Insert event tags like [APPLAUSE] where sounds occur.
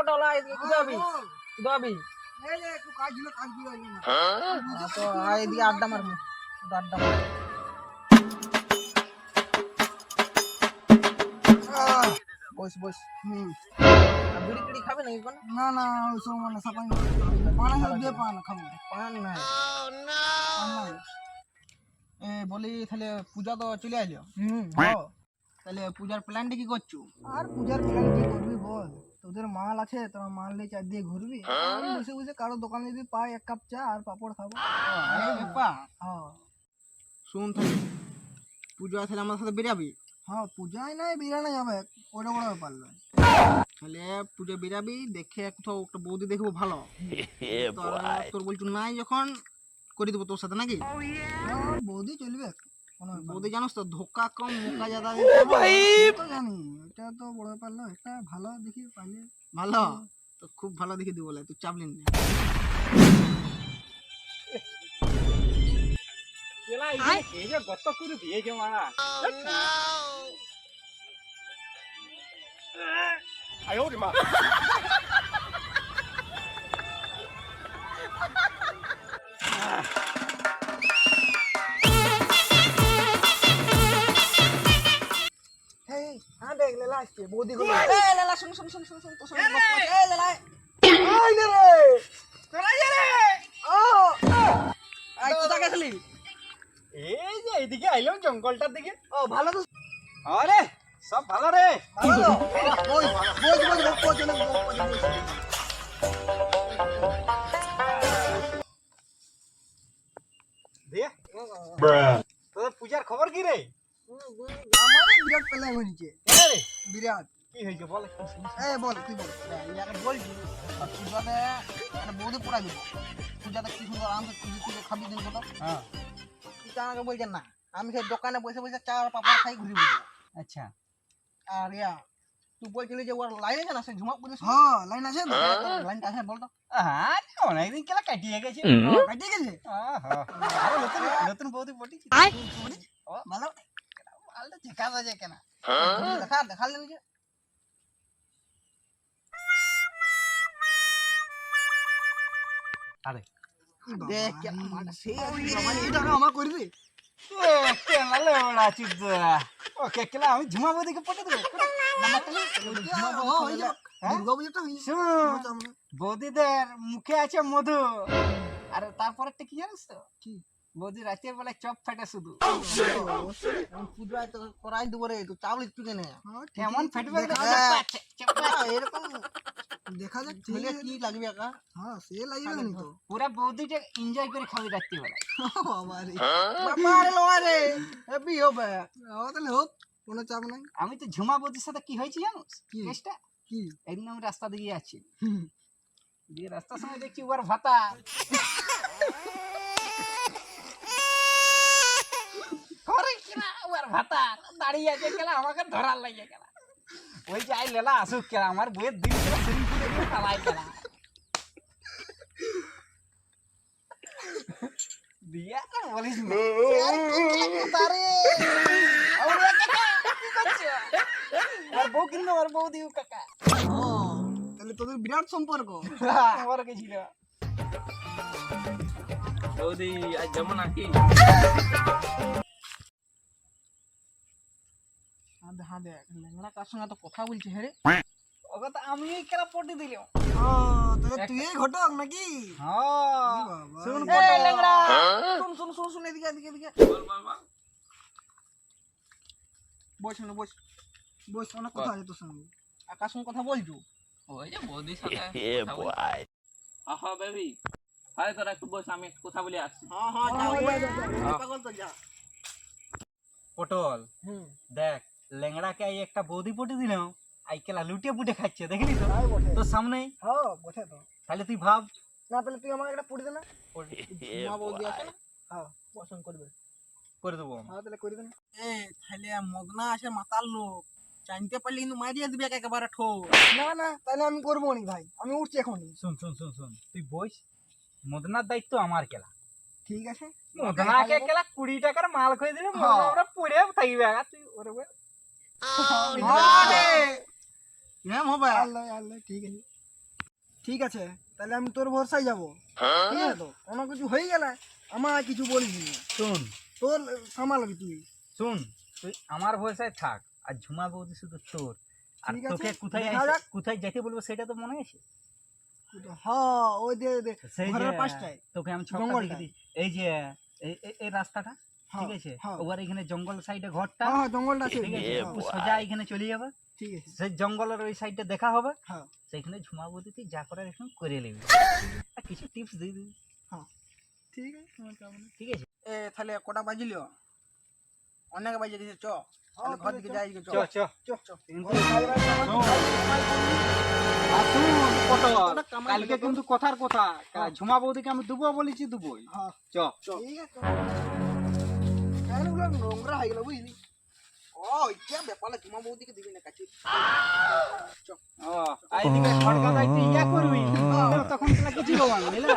পটল আয় এদিকে কোথায় যাবি যাবি এই যে একটু কাজ ছিল কাজ দিয়ে আইলাম না। আ, তো আয় এদিকে আড্ডা মারবো আড্ডা বস বস। হুম। বিড়ি টিড়ি খাবে নাকি কোন? না না ওইসব মানে সাপাই পানা হেল দিয়ে পানা খাব। পান নাই এ বলি তাহলে পূজা তো চলে আইলো হুম। হ্যাঁ। তাহলে পূজার প্ল্যানটা কি করছ? আর পূজার প্ল্যান কি করবি বল? তোদের মাল আছে তোরা মাল নিয়ে চার দিয়ে ঘুরবি? বসে বসে কারও দোকানে যদি পাই এক কাপ চা আর পাপড় খাব। হ্যাঁ। শুন তাহলে পূজা তাহলে আমার সাথে বেরাবি? হ্যাঁ পূজায় নাই বিরিয়ানি যাবে ওটা বড় ব্যাপার নয়। তাহলে পূজা বেরাবি দেখে কোথাও একটা বৌদি দেখব ভালো। তোর বলছো নাই যখন করে দেবো তোর সাথে নাকি? হ্যাঁ বৌদি চলবে। বৌদি জানোস তো ধোকা কম মোকা জাদা না। তো জানি এটা তো বড় ব্যাপার নয় একটা ভালো দেখি পাইলে। ভালো? তো খুব ভালো দেখে দিব বলে তুই চাপলি না। এই যে গত করে দিয়েছে মারা। আয় ওরে মা। দেখ বৌদি গুলো এই লালা শুন শুন শুন শুন শুন তোর সঙ্গে গল্প লালা আই রে রে চলে যা রে ও আই কোথা গেছিলি এই যে এইদিকে আইলাম জঙ্গলটার দিকে ও ভালো তো আরে সব ভালো রে ভালো ওই বই বই গপ্প চলে গপ্প চলে দিয়ে তোদের পূজার খবর কি রে আমারই বিরাট প্ল্যান হয়েছে বিরাট। কি হয়েছে? বল এই বল তুই বল। ইয়াকে বলছি পূজাতে একটা বৌদি পড়াই দিব? পূজাতে কি সুন্দর আরামসে খুঁজে খুঁজে খাবি দিন কত? হ্যাঁ। তুই তো আমাকে বলছেন না আমি সেই দোকানে বসে বসে চা পাপড় খাই ঘুরি বুঝি আচ্ছা। আর ইয়া তুই বলছিলি যে ওর লাইন আছে না সে ঝুমা পুজো হ্যাঁ লাইন আছে তো লাইনটা আছে বলতো হ্যাঁ অনেকদিন কেলা কাটিয়ে গেছে। কাটে গেছে? আহা, আরও নতুন নতুন বৌদি ভালো। ঝেকা বাজে কেনা? দেখা আরে। দেখ আমার করে দে কেলা আমি ঝুমা বৌদিকে পটে দেবো হ্যাঁ? হয়ে বৌদিদের মুখে আছে মধু। আর তারপরে কি জানিস তো? কি? বৌদি রাতের বেলা চপ ফেটে শুধু। তো করাই দেবো রে তুই চাউল একটু কেনে কেমন ফেটবে আহ, এরকম। দেখা যাক ছেলে কি লাগবে একা। হ্যাঁ সে লাগবে না তো পুরা বৌদিটা এনজয় করে খাবি রাত্রি বেলায় বাবা রে। বাবা রে লওয়া রে। হেবি হবে। ও তাহলে হোক কোনো চাপ নাই। আমি তো ঝুমা বৌদির সাথে কি হয়েছে জানোস? কি? কেসটা? কি? একদিন আমি রাস্তা দিয়ে যাচ্ছি হুম। দিয়ে রাস্তার সময় দেখছি ওর ভাতা। [LAUGHS] কিনা ওর ভাতা দাঁড়িয়ে আছে কেলা আমাকে ধরার লাগে কেলা। ওই যে আই লেলা আসুক কেলা আমার বইয়ের দিন পালাই কেলা। দিয়ে আর বলিস আর কি কি? আর বউ কিন্তু আর বউ দিও কাকা। তাহলে তোদের বিরাট সম্পর্ক। আমার বৌদি আজ নাকি হ্যাঁ হ্যাঁ দেখ লেংড়া কার সঙ্গে তো কথা বলছে হ্যাঁ রে ওকে তো আমি কেলা পটি দিলাম ও তাহলে তুই ঘটক নাকি হ্যাঁ শুন। এই লেংড়া শুন শুন শুন শুন এদিকে এদিকে এদিকে বল বল বল বস না বস বস অনেক কথা আছে তোর সঙ্গে আকাশ সঙ্গে কথা বলছো ওই যে বৌদির সাথে। আহা বেবি আরে তোরা একটু বস আমি একটু কথা বলে আসছি হ্যাঁ হ্যাঁ যা পাগল তো যা পটল হুম দেখ লেংড়াকে এই একটা বৌদি পটি দিলাম আই কেলা লুটিয়ে পুটে খাচ্ছে দেখলি তো? তোর সামনে? হ্যাঁ বটে তো। তাহলে তুই ভাব। না তাহলে তুই আমাকে একটা দে না। মা বৌদি আছে না? হ্যাঁ পছন্দ করবে। করে দেবো হ্যাঁ তাহলে করে দে না। এ তাহলে আছে মাতাল লোক। জানতে পারলে কিন্তু মারিয়ে দিবে একেবারে ঠো না না তাহলে আমি করব নি ভাই। আমি উঠছি এখনই। শুন শুন শুন শুন। তুই বস মদনার দায়িত্ব আমার কেলা। ঠিক আছে। মদনাকে কেলা কুড়ি টাকার মাল করে দিলে হ্যাঁ। মদনা আমরা পড়ে থাকবে। আর তুই [LAUGHS] ওরে হবে আল্লাহ আল্লাহ ঠিক আছে। ঠিক আছে তাহলে আমি তোর ভরসায় যাব। ঠিক আছে তো? কোনো কিছু হয়ে গেলে আমার কিছু বলিস শুন। তোর সামালবি তুই। শুন তুই আমার ভরসায় থাক আর ঝুমা বৌদি শুধু তোর। আর তোকে কোথায় কোথায় যেতে বলব সেটা তো মনে আছে? হ্যাঁ ওই দে দে সেই ঘরের পাশটায়। তোকে আমি ছকটা। দিই। এই যে এই রাস্তাটা। ঠিক আছে? হ্যাঁ। ওবার এখানে জঙ্গল সাইডে ঘরটা হ্যাঁ হ্যাঁ জঙ্গলটা ঠিক আছে? হ্যাঁ, সোজা এখানে চলে যাবে। ঠিক আছে। সেই জঙ্গলের ওই সাইডে দেখা হবে। হ্যাঁ। সেখানে ঝুমা বৌদি তুই যা করার এখন করে নিবি। কিছু টিপস দিয়ে দিবি। ঠিক আছে। ঠিক আছে? এ তাহলে কটা বাজিল? অনেক বাজে দিছে চ। ঘর দিকে যাই চ। চ চ। চ চ। কালকে কিন্তু কথার কথা। ঝুমা বৌদিকে আমি দুবো বলেছি দুবোই। হ্যাঁ। চ। ঠিক আছে। ফ্যানগুলো নোংরা হয়ে গেল বুঝলি ও এটা ব্যাপার লাগে তোমার বৌদিকে দিবি না কাছে তখন কিছু হবে না